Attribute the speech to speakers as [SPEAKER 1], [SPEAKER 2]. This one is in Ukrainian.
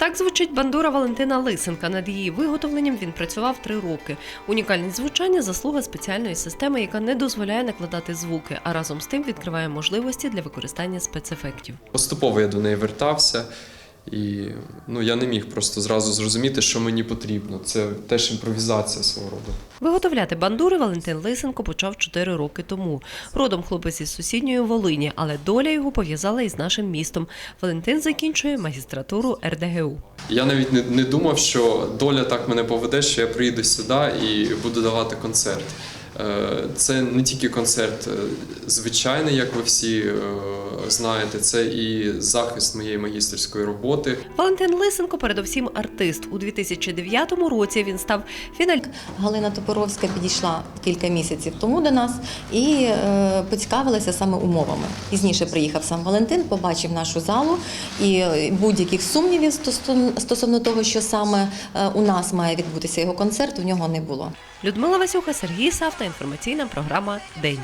[SPEAKER 1] Так звучить бандура Валентина Лисенка. Над її виготовленням він працював три роки. Унікальність звучання заслуга спеціальної системи, яка не дозволяє накладати звуки, а разом з тим відкриває можливості для використання спецефектів.
[SPEAKER 2] Поступово я до неї вертався, і ну, я не міг просто зразу зрозуміти, що мені потрібно. Це теж імпровізація свого роду.
[SPEAKER 1] Виготовляти бандури Валентин Лисенко почав 4 роки тому. Родом хлопець із сусідньої Волині, але доля його пов'язала із нашим містом. Валентин закінчує магістратуру РДГУ.
[SPEAKER 2] Я навіть не, не думав, що доля так мене поведе, що я приїду сюди і буду давати концерт. Е, Це не тільки концерт е, звичайний, як ви всі е, знаєте, це і захист моєї магістерської роботи.
[SPEAKER 1] Валентин Лисенко передовсім артист. У 2009 році він став фіналістом
[SPEAKER 3] Галина Топоровська підійшла кілька місяців тому до нас і поцікавилася саме умовами. Пізніше приїхав сам Валентин, побачив нашу залу і будь-яких сумнівів стосовно, стосовно того, що саме у нас має відбутися його концерт, у нього не було.
[SPEAKER 1] Людмила Васюха, Сергій Савта. Інформаційна програма День.